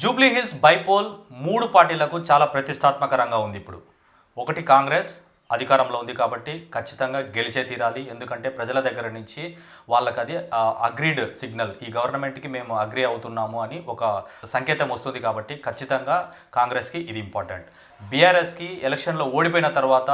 Jubilee hills bypoll మూడు పార్టీలకు చాలా ప్రతిష్టాత్మకరంగా ఉంది ఇప్పుడు. ఒకటి కాంగ్రెస్ అధికారంలో ఉంది కాబట్టి ఖచ్చితంగా గెలిచే తీరాలి. ఎందుకంటే ప్రజల దగ్గర నుంచి వాళ్ళకి అది అగ్రీడ్ సిగ్నల్ ఈ గవర్నమెంట్కి మేము అగ్రీ అవుతున్నాము అని ఒక సంకేతం వస్తుంది కాబట్టి ఖచ్చితంగా కాంగ్రెస్కి ఇది ఇంపార్టెంట్ బీఆర్ఎస్కి ఎలక్షన్లో ఓడిపోయిన తర్వాత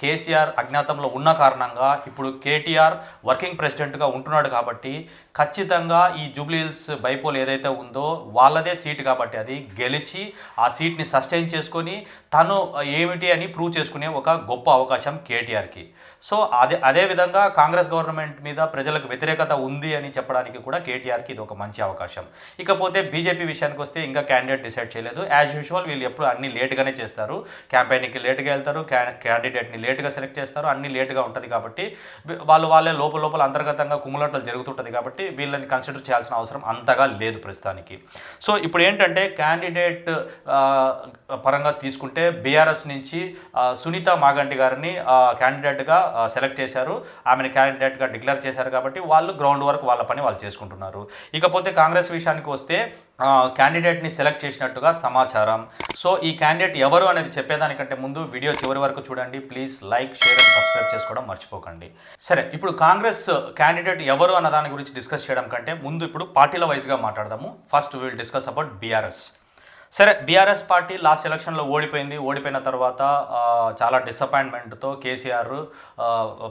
కేసీఆర్ అజ్ఞాతంలో ఉన్న కారణంగా ఇప్పుడు కేటీఆర్ వర్కింగ్ ప్రెసిడెంట్గా ఉంటున్నాడు కాబట్టి ఖచ్చితంగా ఈ జూబ్లీహిల్స్ బైపోల్ ఏదైతే ఉందో వాళ్ళదే సీట్ కాబట్టి అది గెలిచి ఆ సీట్ని సస్టైన్ చేసుకొని తను ఏమిటి అని ప్రూవ్ చేసుకునే ఒక గొప్ప అవకాశం కేటీఆర్కి. సో అదే అదేవిధంగా కాంగ్రెస్ గవర్నమెంట్ మీద ప్రజలకు వ్యతిరేకత ఉంది అని చెప్పడానికి కూడా కేటీఆర్కి ఇది ఒక మంచి అవకాశం. ఇకపోతే బీజేపీ విషయానికి వస్తే ఇంకా క్యాండిడేట్ డిసైడ్ చేయలేదు. యాజ్ యూజువల్ వీళ్ళు ఎప్పుడు అన్ని లేట్గానే చేస్తారు. క్యాంపెయినింగ్కి లేట్గా వెళ్తారు క్యాండిడేట్ని లేట్గా సెలెక్ట్ చేస్తారు అన్ని లేట్గా ఉంటుంది కాబట్టి వాళ్ళు వాళ్ళే లోపల లోపల అంతర్గతంగా కుమ్ములాటలు జరుగుతుంటుంది కాబట్టి వీళ్ళని కన్సిడర్ చేయాల్సిన అవసరం అంతగా లేదు ప్రస్తుతానికి. సో ఇప్పుడు ఏంటంటే క్యాండిడేట్ పరంగా తీసుకుంటే బీఆర్ఎస్ నుంచి సునీత మాగంటి గారిని క్యాండిడేట్గా సెలెక్ట్ చేశారు. ఆమెను క్యాండిడేట్గా డిక్లేర్ చేశారు కాబట్టి వాళ్ళు గ్రౌండ్ వర్క్ వాళ్ళ పని వాళ్ళు చేసుకుంటున్నారు. ఇకపోతే కాంగ్రెస్ విషయానికి వస్తే క్యాండిడేట్ని సెలెక్ట్ చేసినట్టుగా సమాచారం. సో ఈ క్యాండిడేట్ ఎవరు అనేది చెప్పేదానికంటే ముందు వీడియో చివరి వరకు చూడండి. Please like share and subscribe చేసుకోవడం మర్చిపోకండి. సరే ఇప్పుడు కాంగ్రెస్ క్యాండిడేట్ ఎవరు అన్న దాని గురించి డిస్కస్ చేయడం కంటే ముందు ఇప్పుడు పార్టీల వైజ్గా మాట్లాడదాము. First will discuss about BRS సరే బీఆర్ఎస్ పార్టీ లాస్ట్ ఎలక్షన్లో ఓడిపోయింది. ఓడిపోయిన తర్వాత చాలా డిసప్పాయింట్మెంట్తో కేసీఆర్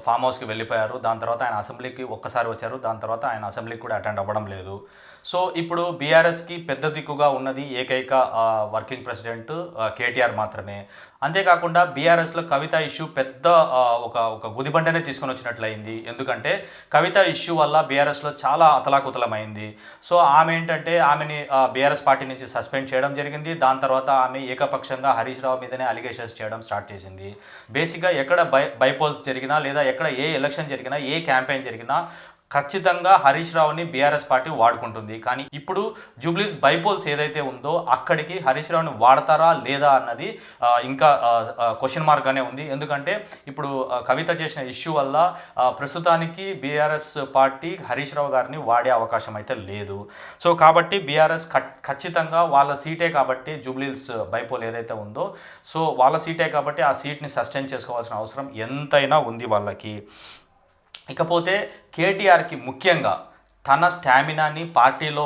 ఫామ్ హౌస్కి వెళ్ళిపోయారు. దాని తర్వాత ఆయన అసెంబ్లీకి ఒక్కసారి వచ్చారు. దాని తర్వాత ఆయన అసెంబ్లీకి కూడా అటెండ్ అవ్వడం లేదు. సో ఇప్పుడు బీఆర్ఎస్కి పెద్ద దిక్కుగా ఉన్నది ఏకైక వర్కింగ్ ప్రెసిడెంట్ కేటీఆర్ మాత్రమే. అంతేకాకుండా బీఆర్ఎస్లో కవిత ఇష్యూ పెద్ద ఒక ఒక గుదిబండనే తీసుకొని వచ్చినట్లయింది. ఎందుకంటే కవిత ఇష్యూ వల్ల బీఆర్ఎస్లో చాలా అతలాకుతలమైంది. సో ఆమె ఏంటంటే ఆమెని బీఆర్ఎస్ పార్టీ నుంచి సస్పెండ్ చేయడం జరిగింది. దాని తర్వాత ఆమె ఏకపక్షంగా హరీష్ రావు మీదనే అలిగేషన్స్ చేయడం స్టార్ట్ చేసింది. బేసిక్గా ఎక్కడ బై బైపోల్స్ జరిగినా లేదా ఎక్కడ ఏ ఎలక్షన్ జరిగినా ఏ క్యాంపెయిన్ జరిగినా ఖచ్చితంగా హరీష్ రావుని బీఆర్ఎస్ పార్టీ వాడుకుంటుంది. కానీ ఇప్పుడు జూబ్లీస్ బైపోల్స్ ఏదైతే ఉందో అక్కడికి హరీష్ రావుని వాడతారా లేదా అన్నది ఇంకా క్వశ్చన్ మార్క్గానే ఉంది. ఎందుకంటే ఇప్పుడు కవిత చేసిన ఇష్యూ వల్ల ప్రస్తుతానికి బీఆర్ఎస్ పార్టీ హరీష్ రావు గారిని వాడే అవకాశం అయితే లేదు. సో కాబట్టి బీఆర్ఎస్ ఖచ్చితంగా వాళ్ళ సీటే కాబట్టి జూబ్లీస్ బైపోల్ ఏదైతే ఉందో సో వాళ్ళ సీటే కాబట్టి ఆ సీట్ని సస్టైన్ చేసుకోవాల్సిన అవసరం ఎంతైనా ఉంది వాళ్ళకి. ఇకపోతే కేటీఆర్కి ముఖ్యంగా తన స్టామినాని పార్టీలో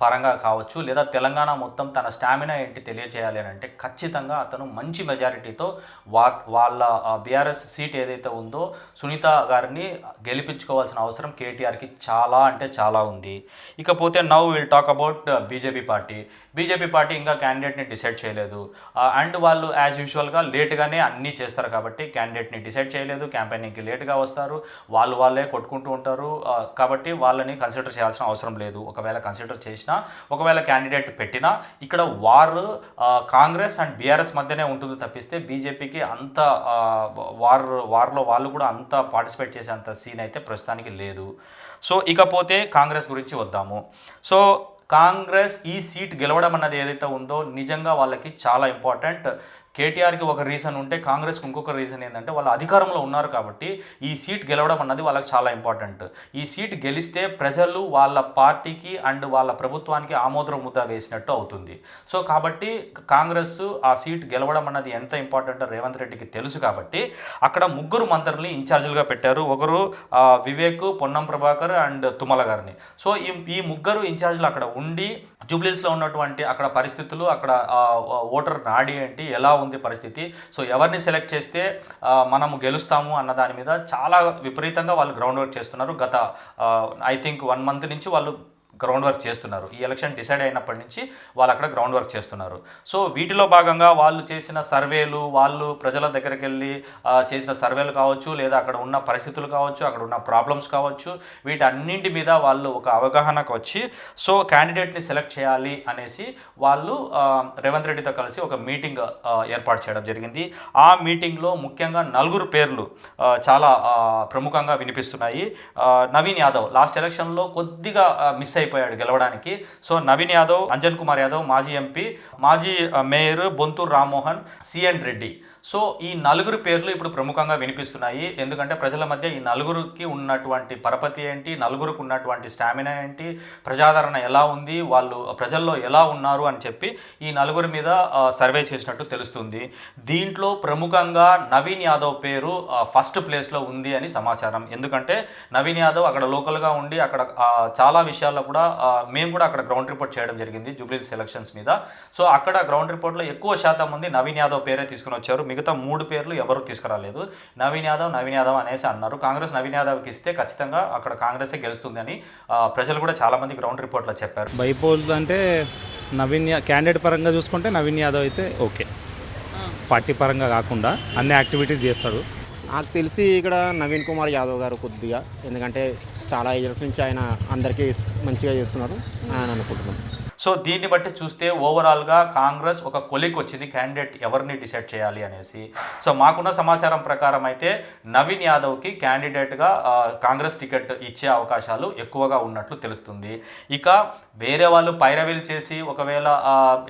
పరంగా కావచ్చు లేదా తెలంగాణ మొత్తం తన స్టామినా ఏంటి తెలియజేయాలి అని అంటే ఖచ్చితంగా అతను మంచి మెజారిటీతో వా వాళ్ళ బీఆర్ఎస్ సీట్ ఏదైతే ఉందో సునీత గారిని గెలిపించుకోవాల్సిన అవసరం కేటీఆర్కి చాలా అంటే చాలా ఉంది. ఇకపోతే now will talk about BJP party. BJP party ఇంకా క్యాండిడేట్ని డిసైడ్ చేయలేదు. అండ్ వాళ్ళు యాజ్ యూజువల్గా లేట్గానే అన్నీ చేస్తారు కాబట్టి క్యాండిడేట్ని డిసైడ్ చేయలేదు క్యాంపెయినింగ్కి లేట్గా వస్తారు వాళ్ళు వాళ్ళే కొట్టుకుంటూ ఉంటారు కాబట్టి వాళ్ళని కన్సిడర్ చేయాల్సిన అవసరం లేదు. ఒకవేళ కన్సిడర్ చేసి చేసినా ఒకవేళ క్యాండిడేట్ పెట్టినా ఇక్కడ వార్ కాంగ్రెస్ అండ్ బీఆర్ఎస్ మధ్యనే ఉంటుంది తప్పిస్తే బీజేపీకి అంత వార్ వార్లో వాళ్ళు కూడా అంత పార్టిసిపేట్ చేసేంత సీన్ అయితే ప్రస్తుతానికి లేదు. సో ఇకపోతే కాంగ్రెస్ గురించి వద్దాము. సో కాంగ్రెస్ ఈ సీట్ గెలవడం అన్నది ఏదైతే ఉందో నిజంగా వాళ్ళకి చాలా ఇంపార్టెంట్ కేటీఆర్కి ఒక రీజన్ ఉంటే కాంగ్రెస్కి ఇంకొక రీజన్ ఏంటంటే వాళ్ళు అధికారంలో ఉన్నారు కాబట్టి ఈ సీట్ గెలవడం అన్నది వాళ్ళకి చాలా ఇంపార్టెంట్ ఈ సీట్ గెలిస్తే ప్రజలు వాళ్ళ పార్టీకి అండ్ వాళ్ళ ప్రభుత్వానికి ఆమోద ముద్ద వేసినట్టు అవుతుంది. సో కాబట్టి కాంగ్రెస్ ఆ సీట్ గెలవడం అన్నది ఎంత ఇంపార్టెంట్ రేవంత్ రెడ్డికి తెలుసు కాబట్టి అక్కడ ముగ్గురు మంత్రుల్ని ఇన్ఛార్జీలుగా పెట్టారు. ఒకరు వివేక్ పొన్నం ప్రభాకర్ అండ్ తుమ్మల గారిని. సో ఈ ఈ ముగ్గురు ఇన్ఛార్జీలు అక్కడ ఉండి జూబ్లీస్లో ఉన్నటువంటి అక్కడ పరిస్థితులు అక్కడ ఓటర్ నాడి ఏంటి ఎలా ఉంది పరిస్థితి? సో ఎవరిని సెలెక్ట్ చేస్తే మనము గెలుస్తాము అన్న దాని మీద చాలా విపరీతంగా వాళ్ళు గ్రౌండ్ వర్క్ చేస్తున్నారు. గత ఐ థింక్ వన్ మంత్ నుంచి వాళ్ళు గ్రౌండ్ వర్క్ చేస్తున్నారు. ఈ ఎలక్షన్ డిసైడ్ అయినప్పటి నుంచి వాళ్ళు అక్కడ గ్రౌండ్ వర్క్ చేస్తున్నారు. సో వీటిలో భాగంగా వాళ్ళు చేసిన సర్వేలు వాళ్ళు ప్రజల దగ్గరికి వెళ్ళి చేసిన సర్వేలు కావచ్చు లేదా అక్కడ ఉన్న పరిస్థితులు కావచ్చు అక్కడ ఉన్న ప్రాబ్లమ్స్ కావచ్చు వీటన్నింటి మీద వాళ్ళు ఒక అవగాహనకు వచ్చి సో క్యాండిడేట్ని సెలెక్ట్ చేయాలి అనేసి వాళ్ళు రేవంత్ రెడ్డితో కలిసి ఒక మీటింగ్ ఏర్పాటు చేయడం జరిగింది. ఆ మీటింగ్లో ముఖ్యంగా నలుగురు పేర్లు చాలా ప్రముఖంగా వినిపిస్తున్నాయి. నవీన్ యాదవ్ లాస్ట్ ఎలక్షన్లో కొద్దిగా మిస్ అయిపోయాడు గెలవడానికి. సో నవీన్ యాదవ్ అంజన్ కుమార్ యాదవ్ మాజీ ఎంపీ మాజీ mayor Bonthu Rammohan CN Reddy. So ఈ నలుగురు పేర్లు ఇప్పుడు ప్రముఖంగా వినిపిస్తున్నాయి. ఎందుకంటే ప్రజల మధ్య ఈ నలుగురికి ఉన్నటువంటి పరపతి ఏంటి నలుగురికి ఉన్నటువంటి స్టామినా ఏంటి ప్రజాదరణ ఎలా ఉంది వాళ్ళు ప్రజల్లో ఎలా ఉన్నారు అని చెప్పి ఈ నలుగురి మీద సర్వే చేసినట్టు తెలుస్తుంది. దీంట్లో ప్రముఖంగా నవీన్ యాదవ్ పేరు ఫస్ట్ ప్లేస్లో ఉంది అని సమాచారం. ఎందుకంటే నవీన్ యాదవ్ అక్కడ లోకల్గా ఉండి అక్కడ చాలా విషయాల్లో కూడా ఆ, మేము కూడా అక్కడ గ్రౌండ్ రిపోర్ట్ చేయడం జరిగింది జూబ్లీస్ ఎలక్షన్స్ మీద. సో అక్కడ గ్రౌండ్ రిపోర్ట్లో ఎక్కువ శాతం మంది నవీన్ యాదవ్ పేరే తీసుకుని వచ్చారు. మిగతా మూడు పేర్లు ఎవరు తీసుకురాలేదు. నవీన్ యాదవ్ నవీన్ యాదవ్ అనేసి అన్నారు. కాంగ్రెస్ నవీన్ యాదవ్కి ఇస్తే ఖచ్చితంగా అక్కడ కాంగ్రెసే గెలుస్తుంది అని ప్రజలు కూడా చాలా మంది గ్రౌండ్ రిపోర్ట్లో చెప్పారు. బైపోల్ అంటే నవీన్ క్యాండిడేట్ పరంగా చూసుకుంటే నవీన్ యాదవ్ అయితే ఓకే. పార్టీ పరంగా కాకుండా అన్ని యాక్టివిటీస్ చేస్తాడు. నాకు తెలిసి ఇక్కడ నవీన్ కుమార్ యాదవ్ గారు కొద్దిగా ఎందుకంటే చాలా ఇయర్స్ నుంచి ఆయన అందరికీ మంచిగా చేస్తున్నారు అని అనుకుంటున్నాను సో దీన్ని బట్టి చూస్తే ఓవరాల్గా కాంగ్రెస్ ఒక కొలిక్ వచ్చింది క్యాండిడేట్ ఎవరిని డిసైడ్ చేయాలి అనేసి. సో మాకున్న సమాచారం ప్రకారం అయితే నవీన్ యాదవ్కి క్యాండిడేట్గా కాంగ్రెస్ టికెట్ ఇచ్చే అవకాశాలు ఎక్కువగా ఉన్నట్లు తెలుస్తుంది. ఇక వేరే వాళ్ళు పైరవీలు చేసి ఒకవేళ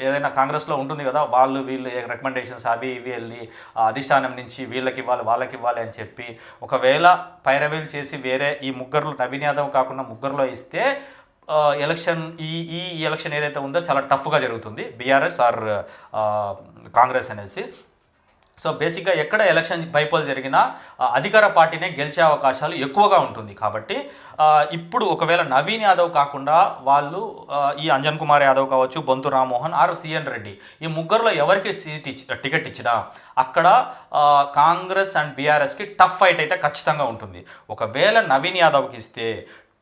ఏదైనా కాంగ్రెస్లో ఉంటుంది కదా వాళ్ళు వీళ్ళు రికమెండేషన్స్ అవి ఇవి వెళ్ళి అధిష్టానం నుంచి వీళ్ళకి ఇవ్వాలి వాళ్ళకి ఇవ్వాలి అని చెప్పి ఒకవేళ పైరవీలు చేసి వేరే ఈ ముగ్గురు నవీన్ యాదవ్ కాకుండా ముగ్గురులో ఇస్తే ఎలక్షన్ ఈ ఈ ఎలక్షన్ ఏదైతే ఉందో చాలా టఫ్గా జరుగుతుంది. బీఆర్ఎస్ ఆర్ కాంగ్రెస్ అనేసి. సో బేసిక్గా ఎక్కడ ఎలక్షన్ బైపోల్ జరిగినా అధికార పార్టీనే గెలిచే అవకాశాలు ఎక్కువగా ఉంటుంది కాబట్టి ఇప్పుడు ఒకవేళ నవీన్ యాదవ్ కాకుండా వాళ్ళు ఈ అంజన్ కుమార్ యాదవ్ కావచ్చు బొంతు రామ్మోహన్ ఆర్ సిఎన్ రెడ్డి ఈ ముగ్గురులో ఎవరికి సీట్ ఇచ్చి టికెట్ ఇచ్చినా అక్కడ కాంగ్రెస్ అండ్ బీఆర్ఎస్కి టఫ్ ఫైట్ అయితే ఖచ్చితంగా ఉంటుంది. ఒకవేళ నవీన్ యాదవ్కి ఇస్తే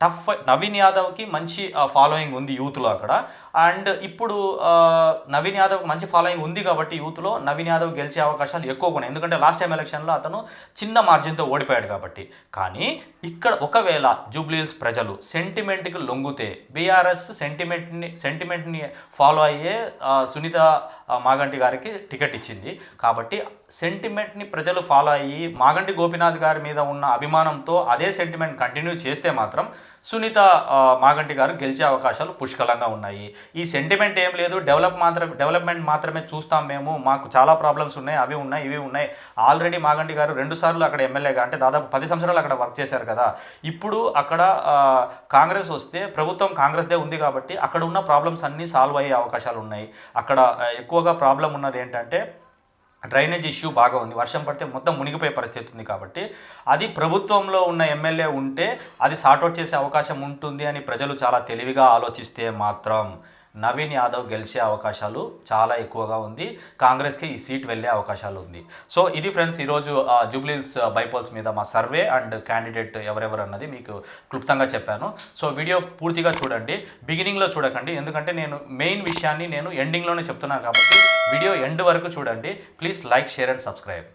టఫ్ నవీన్ యాదవ్కి మంచి ఫాలోయింగ్ ఉంది యూత్లో అక్కడ. అండ్ ఇప్పుడు నవీన్ యాదవ్ మంచి ఫాలోయింగ్ ఉంది కాబట్టి యూత్లో నవీన్ యాదవ్ గెలిచే అవకాశాలు ఎక్కువగా ఉన్నాయి. ఎందుకంటే లాస్ట్ టైం ఎలక్షన్లో అతను చిన్న మార్జిన్తో ఓడిపోయాడు కాబట్టి. కానీ ఇక్కడ ఒకవేళ జూబ్లీహిల్స్ ప్రజలు సెంటిమెంట్కి లొంగితే బీఆర్ఎస్ సెంటిమెంట్ని సెంటిమెంట్ని ఫాలో అయ్యే సునీత మాగంటి గారికి టికెట్ ఇచ్చింది. కాబట్టి సెంటిమెంట్ని ప్రజలు ఫాలో అయ్యి మాగంటి గోపీనాథ్ గారి మీద ఉన్న అభిమానంతో అదే సెంటిమెంట్ కంటిన్యూ చేస్తే మాత్రం సునీత మాగంటి గారు గెలిచే అవకాశాలు పుష్కలంగా ఉన్నాయి. ఈ సెంటిమెంట్ ఏం లేదు. డెవలప్ మాత్రం డెవలప్మెంట్ మాత్రమే చూస్తాం మేము. మాకు చాలా ప్రాబ్లమ్స్ ఉన్నాయి. అవి ఉన్నాయి ఇవి ఉన్నాయి. ఆల్రెడీ మాగంటి గారు రెండు సార్లు అక్కడ ఎమ్మెల్యేగా అంటే దాదాపు పది సంవత్సరాలు అక్కడ వర్క్ చేశారు కదా. ఇప్పుడు అక్కడ కాంగ్రెస్ వస్తే ప్రభుత్వం కాంగ్రెస్దే ఉంది కాబట్టి అక్కడ ఉన్న ప్రాబ్లమ్స్ అన్నీ సాల్వ్ అయ్యే అవకాశాలు ఉన్నాయి. అక్కడ ఎక్కువగా ప్రాబ్లం ఉన్నది ఏంటంటే డ్రైనేజ్ ఇష్యూ బాగా ఉంది. వర్షం పడితే మొత్తం మునిగిపోయే పరిస్థితి ఉంది కాబట్టి అది ప్రభుత్వంలో ఉన్న ఎమ్మెల్యే ఉంటే అది సార్ట్అవుట్ చేసే అవకాశం ఉంటుంది అని ప్రజలు చాలా తెలివిగా ఆలోచిస్తే మాత్రం. నవీన్ యాదవ్ గెలిచే అవకాశాలు చాలా ఎక్కువగా ఉంది. కాంగ్రెస్కి ఈ సీట్ వెళ్ళే అవకాశాలు ఉంది. సో ఇది ఫ్రెండ్స్ ఈరోజు జూబ్లీస్ బైపోల్స్ మీద మా సర్వే అండ్ క్యాండిడేట్ ఎవరెవరు అన్నది మీకు క్లుప్తంగా చెప్పాను. సో వీడియో పూర్తిగా చూడండి. బిగినింగ్లో చూడకండి. ఎందుకంటే నేను మెయిన్ విషయాన్ని నేను ఎండింగ్లోనే చెప్తున్నాను కాబట్టి వీడియో ఎండ్ వరకు చూడండి. Please like share and subscribe.